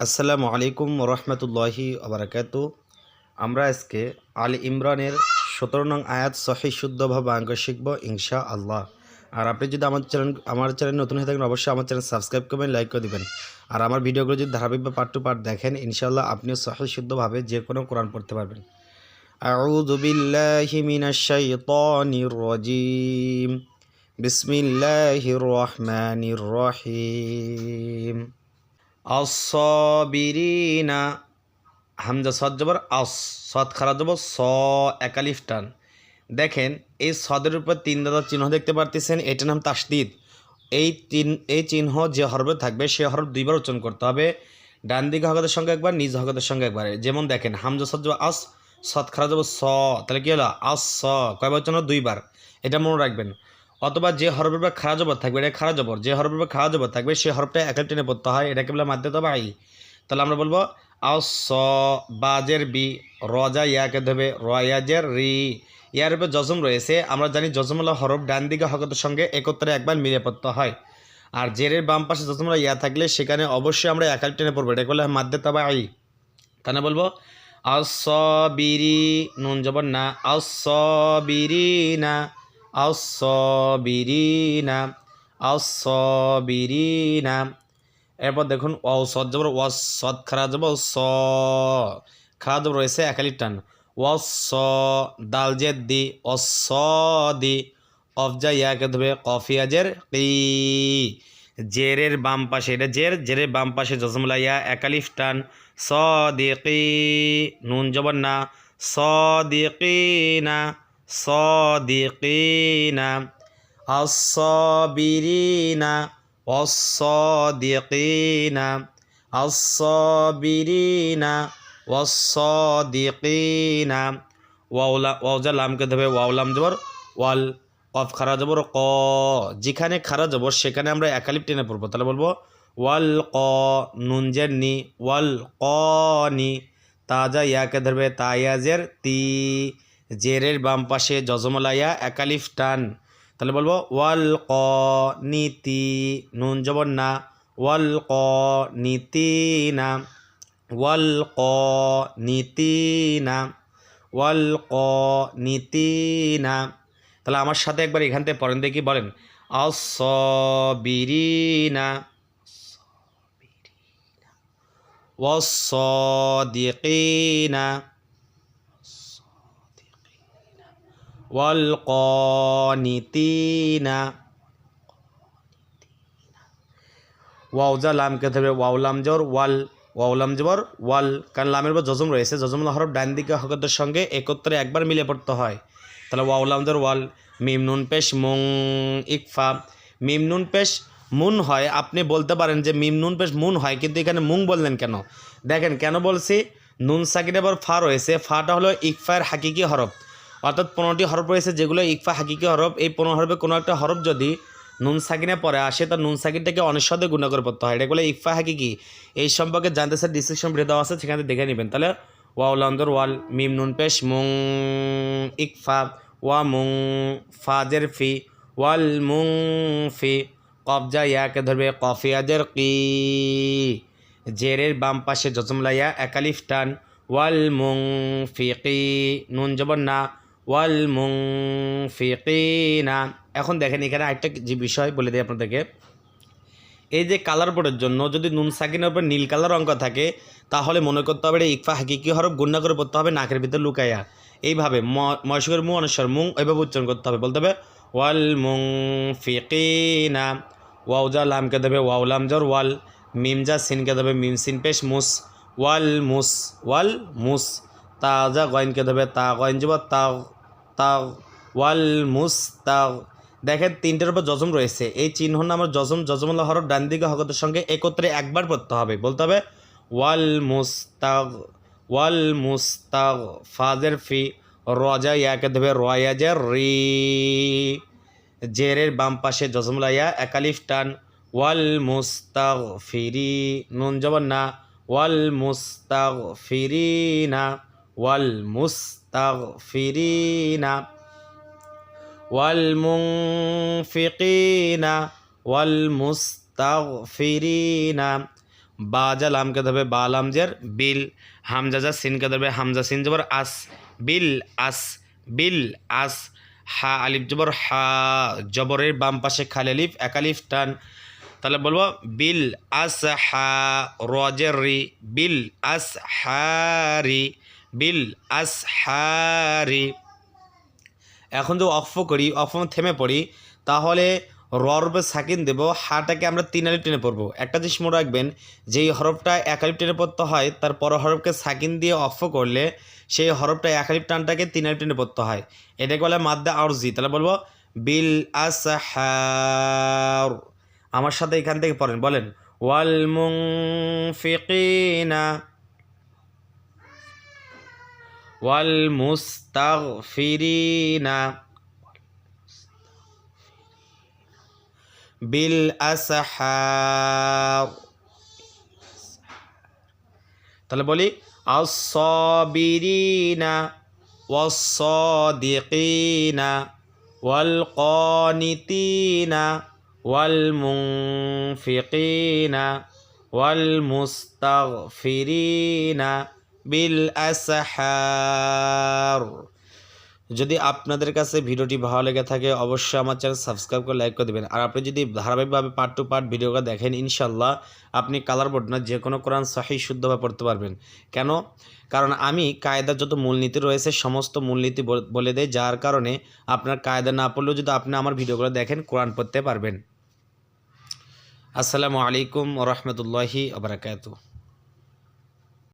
আসসালামু আলাইকুম রহমতুল্লাহি আবরাকাত আমরা আজকে আল ইমরানের সতেরো নং আয়াত সহি শুদ্ধভাবে অঙ্ক শিখব ইনশা আল্লাহ আর আপনি যদি আমার চ্যানেল আমার চ্যানেল নতুন হয়ে থাকেন অবশ্যই আমার চ্যানেল সাবস্ক্রাইব করবেন লাইক করে দিবেন আর আমার ভিডিওগুলো যদি ধারাবাহিক বা পার্ট টু পার্ট দেখেন ইনশাআল্লাহ আপনিও সহি শুদ্ধভাবে যে কোনো কোরআন পড়তে পারবেন أعوذ بالله من الشيطان الرجيم بسم الله الرحمن الرحيم আসবিরিনা হামজা সদ জবর আস, সদ খারা জবর স একালিফ টান। দেখেন, এই সদের উপর তিন দাদা চিহ্ন দেখতে পারতেছেন, এটার নাম তাসদিদ। এই তিন, এই চিহ্ন যে হরফে থাকবে, সে হরফ দুইবার উচ্চারণ করতে হবে। ডান দিকে হকতের সঙ্গে একবার, নিজ হকতের সঙ্গে একবার। যেমন দেখেন, হামজা সদ জবর আস, সদ খারা জবর স, তাহলে কি হলো? আস, স, কয়বার উচ্চারণ দুইবার। এটা মনে রাখবেন। অথবা যে হরফের উপর খারা জবর থাকবে, এটা খারা জবর যে হরফের উপর খারা জবর থাকবে সেই হরফটা একাল টেনে পড়তে হয়, এটাকে বলে মাধ্যে তো আই তাহলে আমরা বলব আস স বাজের বি রজা ইয়াকে ধরবে রয়াজের রি। ইয়ার উপর জজম রয়েছে, আমরা জানি জজমলা হরফ ডান দিকে হকতের সঙ্গে একত্রে একবার মিলে পড়তে হয়। আর জেরের বাম পাশে জজমলা ইয়া থাকলে, সেখানে অবশ্যই আমরা একাল টেনে পড়ব এটা বলে মাধ্যে তবা আই তাহলে বলব আসবিরি নুন জবর না আসবিরিনা আসবিরিনা আসবিরিনা এরপর দেখুন ও সদ জবর ওয়াস সদ খারা জবর স, খারা জবর রয়েছে একালি টান। ওয়াস দাল জেদ দি অস দি অফজা ইয়াকে ধরবে কফিয়াজের কি জেরের বাম পাশে, এটা জের, জেরের বাম পাশে জসমলা ইয়া একালিফ টান। স দিকি নুন জবর না স দিকিনা স দিকিনা الصابرين والصادقين الصابرين والصادقين ওয়াউলা ওয়াউজা লামকে দেবে ওয়াউলাম জবর ওয়াল কফ খারা জবর ক যেখানে খারা জবর সেখানে আমরা একালিপ টেনে পড়বো তাহলে বলবো ওয়াল ক নুনজের নি ওয়াল ক নি তাজা ইয়াকে ধরবে তায়াজের তি জেরের বাম পাশে জজমলাইয়া একালিফ টান তাহলে বলবো ওয়াল ক নীতি নুন জবর না ওয়াল ক নীতি না ওয়াল ক নীতি না ওয়াল ক নীতি না তাহলে আমার সাথে একবার এখান থেকে পড়েন দেখি বলেন আসবিরিনা والصادقين والقانتين ওয়াউজা লামকে ধরবে ওয়াউলাম জবর ওয়াল ওয়াউলাম জবর ওয়াল কারণ লামের পর জজম রয়েছে জজমুল হরফ ডান দিকে হকতের সঙ্গে একত্রে একবার মিলে পড়তে হয় তাহলে ওয়াউলাম জবর ওয়াল মিম নুন পেশ মুং ইকফা মিম নুন পেশ মুন হয় আপনি বলতে পারেন যে মিম নুন পেশ মুন হয় কিন্তু এখানে মুং বললেন কেন দেখেন কেন বলছি নুন সাকির আবার ফা রয়েছে ফাটা হলো ইকফায়ের হাকিকি হরফ অর্থাৎ পনেরোটি হরফ রয়েছে যেগুলো ইকফা হাকিকি হরফ। এই পনেরো হরফে কোনো একটা হরফ যদি নুন সাকিনে পরে আসে, তার নুন সাকিনটাকে অনিঃসদে গুণ করে পড়তে হয়। এটা বলে ইকফা হাকিকি। এই সম্পর্কে জানতে স্যার ডিসক্রিপশন ভিডিও দেওয়া আছে, সেখানে দেখে নেবেন। তাহলে ওয়াউল অন্দর ওয়াল মিম নুন পেশ, মুং ইকফা, ওয়া মুং ফাজের ফি, ওয়াল মুং ফি কবজা ইয়াকে ধরবে কফিয়াজের কি, জেরের বাম পাশে জজমলাইয়া একালিফ টান, ওয়াল মুং ফি ফিকি নুন জবর না ওয়াল মুং ফিকিনা এখন দেখেন এখানে আরেকটা যে বিষয় বলে দিই আপনাদেরকে। এই যে কালার বোর্ডের জন্য যদি নুন সাকিনের উপর নীল কালার অঙ্ক থাকে, তাহলে মনে করতে হবে এটা ইকফা হাকিকি হরফ গুন্না করে পড়তে হবে, নাকের ভিতরে লুকাইয়া এইভাবে ময়সুকের মু অনুসার মুং এইভাবে উচ্চারণ করতে হবে, বলতে হবে ওয়াল মুং ফিকিনা ওয়াউজা লামকে দেবে ওয়াউলাম জর ওয়াল মিমজা সিনকে দেবে, মিম সিন পেশ মুস ওয়াল মুস ওয়াল মুস তাজা গয়নকে দেবে, তা গয়ন যাব তা তা ওয়াল মুস তা দেখেন, তিনটের উপর জজম রয়েছে। এই চিহ্ন নামের জজম জজমুল্লাহ হরফ, ডান দিকে হকতের সঙ্গে একত্রে একবার পড়তে হবে। বলতে হবে, ওয়াল মুস্তাগ ওয়াল মুস্তাগ, ফাজের ফি, রজা ইয়াকে দেবে রয়াজের রি। জেরের বাম পাশে জজমুলাইয়া একালিফ টান, ওয়াল মুস্তাগ ফিরি নুন জবর না, ওয়াল মুস্তাগ ফিরিনা। ওয়াল মুস্তাগফিরিনা ওয়াল মুনফিকিনা ওয়াল মুস্তাগফিরিনা বা যা লামকে ধরবে, বা লাম বিল, হামজা যা সিনকে ধরবে, হামজা সিন জবর আস, বিল আস বিল আস, হা আলিফ জবর হা, জবরের বাম পাশে খালি আলিফ, এক টান। তাহলে বলব, বিল আস হা রজের রি, বিল আস হা রি বিল আস হারি এখন যদি অফ করি অফ থেমে পড়ি, তাহলে ররবে সাকিন দেব, হাটাকে আমরা তিন আলিফ টেনে পড়ব। একটা জিনিস মনে রাখবেন, যেই হরফটা এক আলিফ টেনে পড়তে হয়, তার পর হরফকে সাকিন দিয়ে অফ করলে সেই হরফটা এক আলিফ টানটাকে তিন আলিফ টেনে পড়তে হয়। এটাকে বলে মাদ্দা আরজি। তাহলে বলব, বিল আসহার। আমার সাথে এখান থেকে পড়েন, বলেন, ওয়াল মুনফিকিনা। ওয়াল মুস্তাগফিরিনা বিল আসহার তাহলে বলি আসবিরিনা ওয়াসদিকিনা ওয়াল কনিতিনা ওয়াল মুনফিকিনা ওয়াল মুস্তাগফিরিনা বিল আসহার। যদি আপনাদের কাছে ভিডিওটি ভালো লেগে থাকে, অবশ্যই আমার চ্যানেল সাবস্ক্রাইব করে লাইক করে দেবেন। আর আপনি যদি ধারাবাহিকভাবে পার্ট টু পার্ট ভিডিওটা দেখেন ইনশাল্লাহ আপনি কালার বোর্ড না, যে কোনো কোরআন সহি শুদ্ধভাবে পড়তে পারবেন। কেন? কারণ আমি কায়দার যত মূলনীতি রয়েছে, সমস্ত মূলনীতি বল- বলে দেয় যার কারণে আপনার কায়দা না পড়লেও যদি আপনি আমার ভিডিওগুলো দেখেন, কোরআন পড়তে পারবেন। আসসালামু আলাইকুম রহমতুল্লাহি আবরাকাতু